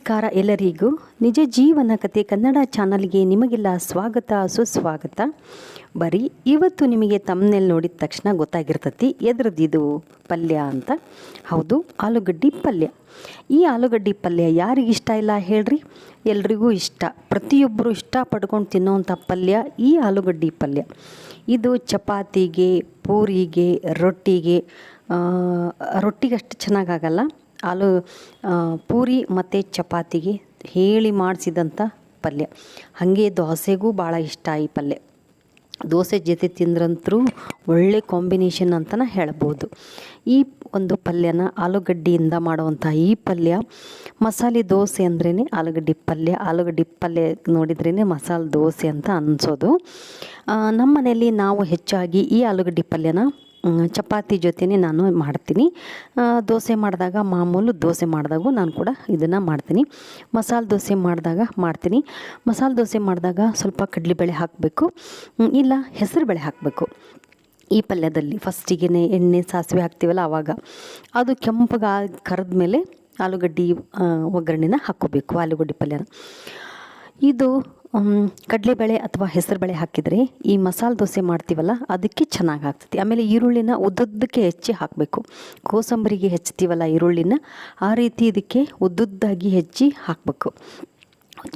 ನಮಸ್ಕಾರ ಎಲ್ಲರಿಗೂ. ನಿಜ ಜೀವನ ಕತೆ ಕನ್ನಡ ಚಾನಲ್ಗೆ ನಿಮಗೆಲ್ಲ ಸ್ವಾಗತ, ಸುಸ್ವಾಗತ. ಬರೀ ಇವತ್ತು ನಿಮಗೆ ತಮ್ಮನೇಲಿ ನೋಡಿದ ತಕ್ಷಣ ಗೊತ್ತಾಗಿರ್ತತಿ ಎದ್ರದ್ದಿದು ಪಲ್ಯ ಅಂತ. ಹೌದು, ಆಲೂಗಡ್ಡಿ ಪಲ್ಯ. ಈ ಆಲೂಗಡ್ಡಿ ಪಲ್ಯ ಯಾರಿಗೆ ಇಷ್ಟ ಇಲ್ಲ ಹೇಳ್ರಿ? ಎಲ್ರಿಗೂ ಇಷ್ಟ. ಪ್ರತಿಯೊಬ್ಬರು ಇಷ್ಟ ಪಡ್ಕೊಂಡು ತಿನ್ನೋವಂಥ ಪಲ್ಯ ಈ ಆಲೂಗಡ್ಡಿ ಪಲ್ಯ. ಇದು ಚಪಾತಿಗೆ, ಪೂರಿಗೆ, ರೊಟ್ಟಿಗೆ ರೊಟ್ಟಿಗಷ್ಟು ರೊಟ್ಟಿಗೆ ಅಷ್ಟು ಚೆನ್ನಾಗಾಗಲ್ಲ. ಆಲೂ ಪೂರಿ ಮತ್ತು ಚಪಾತಿಗೆ ಹೇಳಿ ಮಾಡಿಸಿದಂಥ ಪಲ್ಯ. ಹಾಗೆ ದೋಸೆಗೂ ಭಾಳ ಇಷ್ಟ ಈ ಪಲ್ಯ. ದೋಸೆ ಜೊತೆ ತಿಂದ್ರಂತರೂ ಒಳ್ಳೆ ಕಾಂಬಿನೇಷನ್ ಅಂತಲೇ ಹೇಳ್ಬೋದು. ಈ ಒಂದು ಪಲ್ಯನ ಆಲೂಗಡ್ಡೆಯಿಂದ ಮಾಡುವಂಥ ಈ ಪಲ್ಯ, ಮಸಾಲೆ ದೋಸೆ ಅಂದ್ರೇ ಆಲೂಗಡ್ಡೆ ಪಲ್ಯ ಆಲೂಗಡ್ಡೆ ಪಲ್ಯ ನೋಡಿದ್ರೇ ಮಸಾಲೆ ದೋಸೆ ಅಂತ ಅನ್ಸೋದು. ನಮ್ಮ ಮನೆಯಲ್ಲಿ ನಾವು ಹೆಚ್ಚಾಗಿ ಈ ಆಲೂಗಡ್ಡೆ ಪಲ್ಯನ ಚಪಾತಿ ಜೊತೆಯೇ ನಾನು ಮಾಡ್ತೀನಿ. ದೋಸೆ ಮಾಡಿದಾಗ ಮಾಮೂಲು ದೋಸೆ ಮಾಡಿದಾಗೂ ನಾನು ಕೂಡ ಇದನ್ನು ಮಾಡ್ತೀನಿ. ಮಸಾಲೆ ದೋಸೆ ಮಾಡಿದಾಗ ಮಾಡ್ತೀನಿ. ಮಸಾಲೆ ದೋಸೆ ಮಾಡಿದಾಗ ಸ್ವಲ್ಪ ಕಡಲೆಬೇಳೆ ಹಾಕಬೇಕು. ಇಲ್ಲ ಹೆಸರು ಬೇಳೆ ಹಾಕಬೇಕು. ಈ ಪಲ್ಯದಲ್ಲಿ ಫಸ್ಟಿಗೆ ಎಣ್ಣೆ ಸಾಸಿವೆ ಹಾಕ್ತೀವಲ್ಲ ಆವಾಗ ಅದು ಕೆಂಪಗೆ ಕರೆದ ಮೇಲೆ ಆಲೂಗಡ್ಡೆ ಒಗ್ಗರಣೆನ ಹಾಕ್ಕೋಬೇಕು, ಆಲೂಗಡ್ಡೆ ಪಲ್ಯನ. ಇದು ಕಡಲೆಬೇಳೆ ಅಥವಾ ಹೆಸರುಬೇಳೆ ಹಾಕಿದರೆ ಈ ಮಸಾಲೆ ದೋಸೆ ಮಾಡ್ತೀವಲ್ಲ, ಅದಕ್ಕೆ ಚೆನ್ನಾಗಿ ಆಗ್ತೈತಿ. ಆಮೇಲೆ ಈರುಳ್ಳಿನ ಉದ್ದುದ್ದಕ್ಕೆ ಹೆಚ್ಚಿ ಹಾಕಬೇಕು. ಕೋಸಂಬರಿಗೆ ಹೆಚ್ಚುತ್ತೀವಲ್ಲ ಈರುಳ್ಳಿನ, ಆ ರೀತಿ ಇದಕ್ಕೆ ಉದ್ದುದ್ದಾಗಿ ಹೆಚ್ಚಿ ಹಾಕಬೇಕು.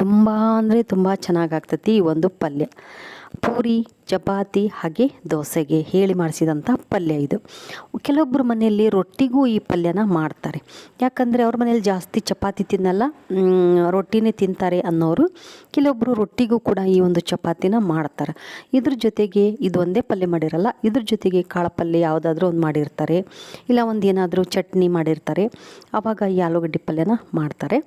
ತುಂಬ ಅಂದರೆ ತುಂಬ ಚೆನ್ನಾಗಾಗ್ತತಿ ಈ ಒಂದು ಪಲ್ಯ. ಪೂರಿ, ಚಪಾತಿ ಹಾಗೆ ದೋಸೆಗೆ ಹೇಳಿ ಮಾಡಿಸಿದಂಥ ಪಲ್ಯ ಇದು. ಕೆಲವೊಬ್ಬರ ಮನೆಯಲ್ಲಿ ರೊಟ್ಟಿಗೂ ಈ ಪಲ್ಯನ ಮಾಡ್ತಾರೆ. ಯಾಕಂದರೆ ಅವ್ರ ಮನೇಲಿ ಜಾಸ್ತಿ ಚಪಾತಿ ತಿನ್ನಲ್ಲ ರೊಟ್ಟಿನೇ ತಿಂತಾರೆ ಅನ್ನೋರು ಕೆಲವೊಬ್ಬರು ರೊಟ್ಟಿಗೂ ಕೂಡ ಈ ಒಂದು ಚಪಾತಿನ ಮಾಡ್ತಾರೆ. ಇದ್ರ ಜೊತೆಗೆ ಇದು ಒಂದೇ ಪಲ್ಯ ಮಾಡಿರಲ್ಲ, ಇದ್ರ ಜೊತೆಗೆ ಕಾಳು ಪಲ್ಯ ಯಾವುದಾದ್ರೂ ಒಂದು ಮಾಡಿರ್ತಾರೆ, ಇಲ್ಲ ಒಂದು ಏನಾದರೂ ಚಟ್ನಿ ಮಾಡಿರ್ತಾರೆ ಆವಾಗ ಈ ಆಲೂಗಡ್ಡೆ ಪಲ್ಯನ ಮಾಡ್ತಾರೆ.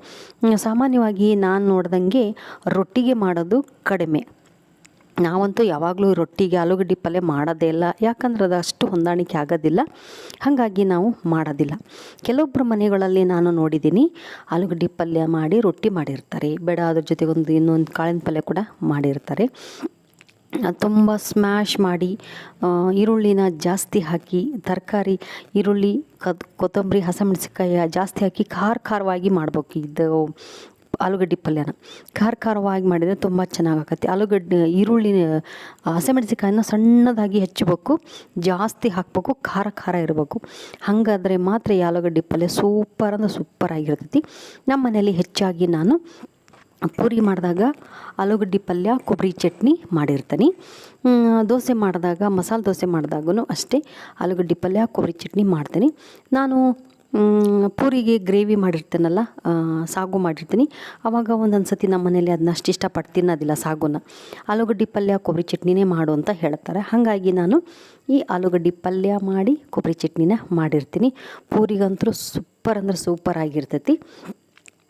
ಸಾಮಾನ್ಯವಾಗಿ ನಾನು ನೋಡ್ದಂಗೆ ರೊಟ್ಟಿಗೆ ಮಾಡೋದು ಕಡಿಮೆ. ನಾವಂತೂ ಯಾವಾಗಲೂ ರೊಟ್ಟಿಗೆ ಆಲೂಗಡ್ಡೆ ಪಲ್ಯ ಮಾಡೋದೇ ಇಲ್ಲ. ಯಾಕಂದ್ರೆ ಅದು ಅಷ್ಟು ಹೊಂದಾಣಿಕೆ ಆಗೋದಿಲ್ಲ. ಹಾಗಾಗಿ ನಾವು ಮಾಡೋದಿಲ್ಲ. ಕೆಲವೊಬ್ಬರ ಮನೆಗಳಲ್ಲಿ ನಾನು ನೋಡಿದ್ದೀನಿ, ಆಲೂಗಡ್ಡೆ ಪಲ್ಯ ಮಾಡಿ ರೊಟ್ಟಿ ಮಾಡಿರ್ತಾರೆ. ಬೇಡ, ಅದ್ರ ಜೊತೆಗೆ ಒಂದು ಇನ್ನೊಂದು ಕಾಳಿನ ಪಲ್ಯ ಕೂಡ ಮಾಡಿರ್ತಾರೆ. ತುಂಬ ಸ್ಮ್ಯಾಶ್ ಮಾಡಿ ಈರುಳ್ಳಿನ ಜಾಸ್ತಿ ಹಾಕಿ, ತರಕಾರಿ, ಈರುಳ್ಳಿ, ಕದ್, ಕೊತ್ತಂಬರಿ ಹಸಿಮೆಣಸಿಕಾಯಿ ಜಾಸ್ತಿ ಹಾಕಿ ಖಾರ ಖಾರವಾಗಿ ಮಾಡ್ಬೇಕು. ಇದು ಆಲೂಗಡ್ಡೆ ಪಲ್ಯನ. ಖಾರ ಖಾರವಾಗಿ ಮಾಡಿದರೆ ತುಂಬ ಚೆನ್ನಾಗಾಗತ್ತೆ ಆಲೂಗಡ್ಡೆ, ಈರುಳ್ಳಿ ಹಸಿಮೆಣ್ಸಿನ್ಕಾಯಿನ ಸಣ್ಣದಾಗಿ ಹೆಚ್ಚಬೇಕು. ಜಾಸ್ತಿ ಹಾಕಬೇಕು. ಖಾರ ಖಾರ ಇರಬೇಕು. ಹಾಗಾದರೆ ಮಾತ್ರ ಈ ಆಲೂಗಡ್ಡೆ ಪಲ್ಯ ಸೂಪರ್ ಅಂದ್ರೆ ಸೂಪರ್ ಆಗಿರ್ತೈತಿ. ನಮ್ಮ ಮನೇಲಿ ಹೆಚ್ಚಾಗಿ ನಾನು ಪೂರಿ ಮಾಡಿದಾಗ ಆಲೂಗಡ್ಡೆ ಪಲ್ಯ, ಕೊಬ್ಬರಿ ಚಟ್ನಿ ಮಾಡಿರ್ತೀನಿ. ದೋಸೆ ಮಾಡಿದಾಗ, ಮಸಾಲೆ ದೋಸೆ ಮಾಡಿದಾಗೂ ಅಷ್ಟೇ ಆಲೂಗಡ್ಡೆ ಪಲ್ಯ, ಕೊಬ್ಬರಿ ಚಟ್ನಿ ಮಾಡ್ತೀನಿ. ನಾನು ಪೂರಿಗೆ ಗ್ರೇವಿ ಮಾಡಿರ್ತೀನಲ್ಲ ಸಾಗು ಮಾಡಿರ್ತೀನಿ. ಆವಾಗ ಒಂದೊಂದು ಸತಿ ನಮ್ಮ ಮನೇಲಿ ಅದನ್ನ ಅಷ್ಟು ಇಷ್ಟಪಟ್ಟು ತಿನ್ನೋದಿಲ್ಲ ಸಾಗುನ. ಆಲೂಗಡ್ಡೆ ಪಲ್ಯ ಕೊಬ್ಬರಿ ಚಟ್ನಿನೇ ಮಾಡು ಅಂತ ಹೇಳ್ತಾರೆ. ಹಾಗಾಗಿ ನಾನು ಈ ಆಲೂಗಡ್ಡೆ ಪಲ್ಯ ಮಾಡಿ ಕೊಬ್ಬರಿ ಚಟ್ನಿನ ಮಾಡಿರ್ತೀನಿ. ಪೂರಿಗಂತೂ ಸೂಪರ್ ಅಂದ್ರೆ ಸೂಪರ್ ಆಗಿರ್ತೈತಿ.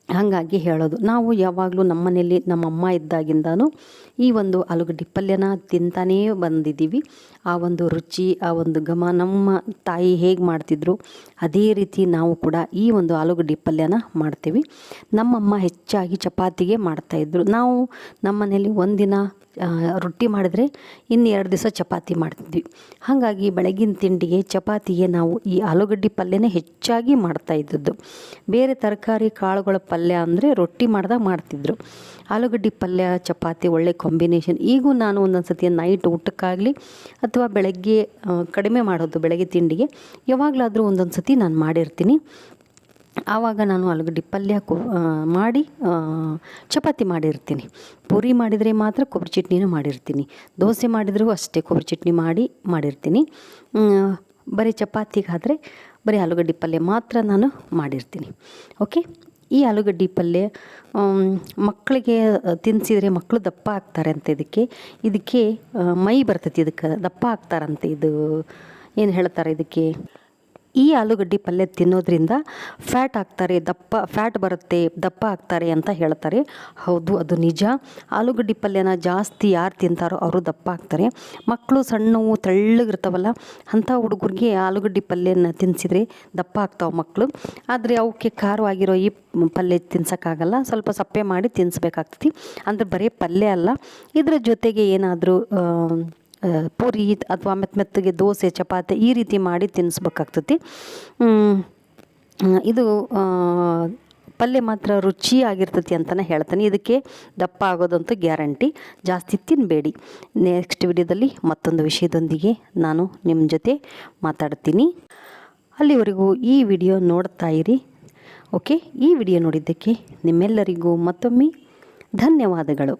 ಹಾಗಾಗಿ ಹೇಳೋದು. ನಾವು ಯಾವಾಗಲೂ ನಮ್ಮ ಮನೇಲಿ ನಮ್ಮಮ್ಮ ಇದ್ದಾಗಿಂದನೂ ಈ ಒಂದು ಆಲೂಗಡ್ಡೆ ಪಲ್ಯನ ತಿಂತಾನೇ ಬಂದಿದ್ದೀವಿ. ಆ ಒಂದು ರುಚಿ, ಆ ಒಂದು ಘಮ ನಮ್ಮ ತಾಯಿ ಹೇಗೆ ಮಾಡ್ತಿದ್ರು, ಅದೇ ರೀತಿ ನಾವು ಕೂಡ ಈ ಒಂದು ಆಲೂಗಡ್ಡೆ ಪಲ್ಯನ ಮಾಡ್ತೀವಿ. ನಮ್ಮಮ್ಮ ಹೆಚ್ಚಾಗಿ ಚಪಾತಿಗೆ ಮಾಡ್ತಾಯಿದ್ರು ನಾವು ನಮ್ಮ ಮನೇಲಿ ಒಂದಿನ ರೊಟ್ಟಿ ಮಾಡಿದ್ರೆ ಇನ್ನು ಎರಡು ದಿವಸ ಚಪಾತಿ ಮಾಡ್ತಿದ್ವಿ ಹಾಗಾಗಿ ಬೆಳಗಿನ ತಿಂಡಿಗೆ ಚಪಾತಿಗೆ ನಾವು ಈ ಆಲೂಗಡ್ಡೆ ಪಲ್ಯನೇ ಹೆಚ್ಚಾಗಿ ಮಾಡ್ತಾ ಇದ್ದದ್ದು. ಬೇರೆ ತರಕಾರಿ ಕಾಳುಗಳ ಪಲ್ಯ ಅಂದರೆ ರೊಟ್ಟಿ ಮಾಡಿದಾಗ ಮಾಡ್ತಿದ್ರು. ಆಲೂಗಡ್ಡೆ ಪಲ್ಯ, ಚಪಾತಿ ಒಳ್ಳೆ ಕಾಂಬಿನೇಷನ್ ಈಗೂ ನಾನು ಒಂದೊಂದು ಸತಿ ನೈಟ್ ಊಟಕ್ಕಾಗಲಿ ಅಥವಾ ಬೆಳಗ್ಗೆ ಕಡಿಮೆ ಮಾಡೋದು ಬೆಳಗ್ಗೆ ತಿಂಡಿಗೆ ಯಾವಾಗಲಾದರೂ ಒಂದೊಂದು ಸತಿ ನಾನು ಮಾಡಿರ್ತೀನಿ. ಆವಾಗ ನಾನು ಆಲೂಗಡ್ಡೆ ಪಲ್ಯ ಮಾಡಿ ಚಪಾತಿ ಮಾಡಿರ್ತೀನಿ. ಪೂರಿ ಮಾಡಿದರೆ ಮಾತ್ರ ಕೊಬ್ಬರಿ ಚಟ್ನಿನೂ ಮಾಡಿರ್ತೀನಿ. ದೋಸೆ ಮಾಡಿದರೂ ಅಷ್ಟೇ ಕೊಬ್ಬರಿ ಚಟ್ನಿ ಮಾಡಿ, ಮಾಡಿರ್ತೀನಿ. ಬರೀ ಚಪಾತಿಗಾದರೆ ಬರೀ ಆಲೂಗಡ್ಡೆ ಪಲ್ಯ ಮಾತ್ರ ನಾನು ಮಾಡಿರ್ತೀನಿ. ಓಕೆ? ಈ ಆಲೂಗಡ್ಡೆ ಪಲ್ಯ ಮಕ್ಕಳಿಗೆ ತಿನ್ನಿಸಿದರೆ ಮಕ್ಕಳು ದಪ್ಪ ಆಗ್ತಾರೆ ಅಂತ ಇದಕ್ಕೆ ಇದಕ್ಕೆ ಮೈ ಬರ್ತೈತಿ ಇದಕ್ಕೆ, ದಪ್ಪ ಆಗ್ತಾರಂತೆ ಇದು. ಏನು ಹೇಳ್ತಾರೆ ಇದಕ್ಕೆ? ಈ ಆಲೂಗಡ್ಡೆ ಪಲ್ಯ ತಿನ್ನೋದ್ರಿಂದ ಫ್ಯಾಟ್ ಆಗ್ತಾರೆ, ದಪ್ಪ ಫ್ಯಾಟ್ ಬರುತ್ತೆ, ದಪ್ಪ ಆಗ್ತಾರೆ ಅಂತ ಹೇಳ್ತಾರೆ. ಹೌದು, ಅದು ನಿಜ. ಆಲೂಗಡ್ಡೆ ಪಲ್ಯನ ಜಾಸ್ತಿ ಯಾರು ತಿಂತಾರೋ ಅವರು ದಪ್ಪ ಆಗ್ತಾರೆ. ಮಕ್ಕಳು ಸಣ್ಣವು ತೆಳ್ಳಗಿರ್ತಾವಲ್ಲ, ಅಂಥ ಹುಡುಗರಿಗೆ ಆಲೂಗಡ್ಡೆ ಪಲ್ಯನ ತಿನ್ನಿಸಿದ್ರೆ ದಪ್ಪ ಆಗ್ತಾವೆ ಮಕ್ಕಳು ಆದರೆ ಅವಕ್ಕೆ ಖಾರವಾಗಿರೋ ಈ ಪಲ್ಯ ತಿನ್ಸೋಕ್ಕಾಗಲ್ಲ. ಸ್ವಲ್ಪ ಸಪ್ಪೆ ಮಾಡಿ ತಿನ್ನಿಸ್ಬೇಕಾಗ್ತೈತಿ ಅಂದರೆ ಬರೀ ಪಲ್ಯ ಅಲ್ಲ. ಇದರ ಜೊತೆಗೆ ಏನಾದರೂ ಪೂರಿ ಅಥವಾ ಮೆತ್ತ ಮೆತ್ತಗೆ ದೋಸೆ, ಚಪಾತಿ ಈ ರೀತಿ ಮಾಡಿ ತಿನ್ನಿಸ್ಬೇಕಾಗ್ತತಿ ಇದು ಪಲ್ಯ ಮಾತ್ರ ರುಚಿಯಾಗಿರ್ತತಿ ಅಂತಲೇ ಹೇಳ್ತೀನಿ. ಇದಕ್ಕೆ ದಪ್ಪ ಆಗೋದಂತೂ ಗ್ಯಾರಂಟಿ. ಜಾಸ್ತಿ ತಿನ್ನಬೇಡಿ ನೆಕ್ಸ್ಟ್ ವಿಡಿಯೋದಲ್ಲಿ ಮತ್ತೊಂದು ವಿಷಯದೊಂದಿಗೆ ನಾನು ನಿಮ್ಮ ಜೊತೆ ಮಾತಾಡ್ತೀನಿ. ಅಲ್ಲಿವರೆಗೂ ಈ ವಿಡಿಯೋ ನೋಡ್ತಾ ಇರಿ. ಓಕೆ? ಈ ವಿಡಿಯೋ ನೋಡಿದ್ದಕ್ಕೆ ನಿಮ್ಮೆಲ್ಲರಿಗೂ ಮತ್ತೊಮ್ಮೆ ಧನ್ಯವಾದಗಳು.